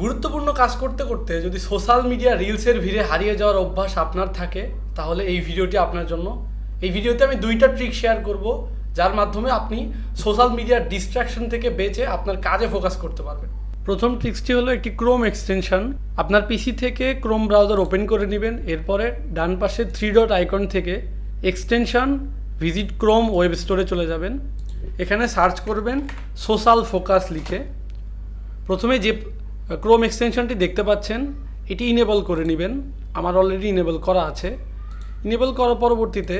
গুরুত্বপূর্ণ কাজ করতে করতে যদি সোশ্যাল মিডিয়া রিলসের ভিড়ে হারিয়ে যাওয়ার অভ্যাস আপনার থাকে, তাহলে এই ভিডিওটি আপনার জন্য। এই ভিডিওতে আমি দুইটা ট্রিক শেয়ার করব, যার মাধ্যমে আপনি সোশ্যাল মিডিয়ার ডিস্ট্রাকশন থেকে বেঁচে আপনার কাজে ফোকাস করতে পারবেন। প্রথম ট্রিক্সটি হলো একটি ক্রোম এক্সটেনশন আপনার পিসি থেকে ক্রোম ব্রাউজার ওপেন করে নেবেন, এরপরে ডান পাশে থ্রি ডট আইকন থেকে এক্সটেনশন ভিজিট ক্রোম ওয়েব স্টোরে চলে যাবেন। এখানে সার্চ করবেন সোশ্যাল ফোকাস লিখে। প্রথমে যে ক্রোম এক্সটেনশনটি দেখতে পাচ্ছেন। এটি ইনেবল করে নেবেন। আমার অলরেডি ইনেবল করা আছে। ইনেবল করার পরবর্তীতে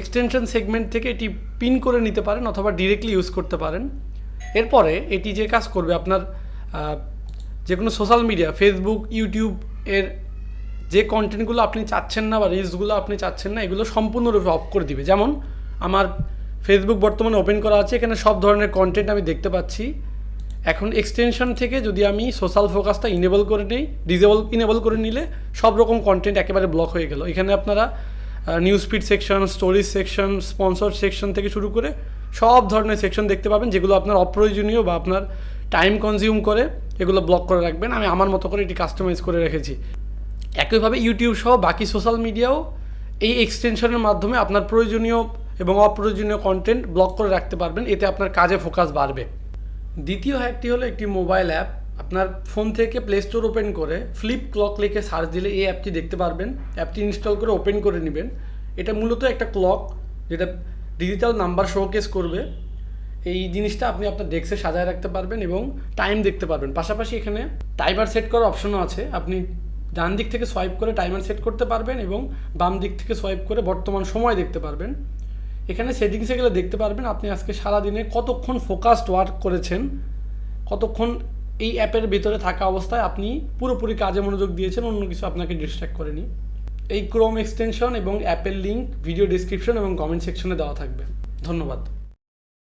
এক্সটেনশন সেগমেন্ট থেকে এটি পিন করে নিতে পারেন অথবা ডিরেক্টলি ইউজ করতে পারেন। এরপরে এটি যে কাজ করবে, আপনার যে কোনো সোশ্যাল মিডিয়া ফেসবুক ইউটিউব এর যে কন্টেন্টগুলো আপনি চাচ্ছেন না বা রিলসগুলো আপনি চাচ্ছেন না, এগুলো সম্পূর্ণরূপে অফ করে দিবে। যেমন, আমার ফেসবুক বর্তমানে ওপেন করা আছে। এখানে সব ধরনের কন্টেন্ট আমি দেখতে পাচ্ছি। এখন এক্সটেনশন থেকে যদি আমি সোশ্যাল ফোকাসটা ইনেবল করে নিই ডিজেবল ইনেবল করে নিলে সব রকম কন্টেন্ট একেবারে ব্লক হয়ে গেল। এখানে আপনারা news feed section stories section sponsor section থেকে শুরু করে সব ধরনের সেকশন দেখতে পাবেন, যেগুলো আপনার অপ্রয়োজনীয় বা আপনার টাইম কনজিউম করে, এগুলো ব্লক করে রাখবেন। আমি আমার মতো করে এটি কাস্টমাইজ করে রেখেছি। একইভাবে ইউটিউব সহ বাকি সোশ্যাল মিডিয়াও এই এক্সটেনশনের মাধ্যমে আপনার প্রয়োজনীয় এবং অপ্রয়োজনীয় কন্টেন্ট ব্লক করে রাখতে পারবেন। এতে আপনার কাজে ফোকাস বাড়বে। দ্বিতীয় হ্যাকটি হলো একটি মোবাইল অ্যাপ আপনার ফোন থেকে প্লে স্টোর ওপেন করে ফ্লিপ ক্লক লিখে সার্চ দিলে এই অ্যাপটি দেখতে পারবেন। অ্যাপটি ইনস্টল করে ওপেন করে নেবেন। এটা মূলত একটা ক্লক যেটা ডিজিটাল নাম্বার শোকেস করবে। এই জিনিসটা আপনি আপনার ডেস্কে সাজায় রাখতে পারবেন এবং টাইম দেখতে পারবেন। পাশাপাশি এখানে টাইমার সেট করার অপশনও আছে। আপনি ডান দিক থেকে সোয়াইপ করে টাইমার সেট করতে পারবেন এবং বাম দিক থেকে সোয়াইপ করে বর্তমান সময় দেখতে পারবেন। এখানে সেটিংসে গেলে দেখতে পারবেন আপনি আজকে সারাদিনে কতক্ষণ ফোকাসড ওয়ার্ক করেছেন, কতক্ষণ এই অ্যাপের ভিতরে থাকা অবস্থায় আপনি পুরোপুরি কাজে মনোযোগ দিয়েছেন, অন্য কিছু আপনাকে ডিস্ট্র্যাক্ট করেনি। এই ক্রোম এক্সটেনশন এবং অ্যাপের লিঙ্ক ভিডিও ডিসক্রিপশন এবং কমেন্ট সেকশনে দেওয়া থাকবে। ধন্যবাদ।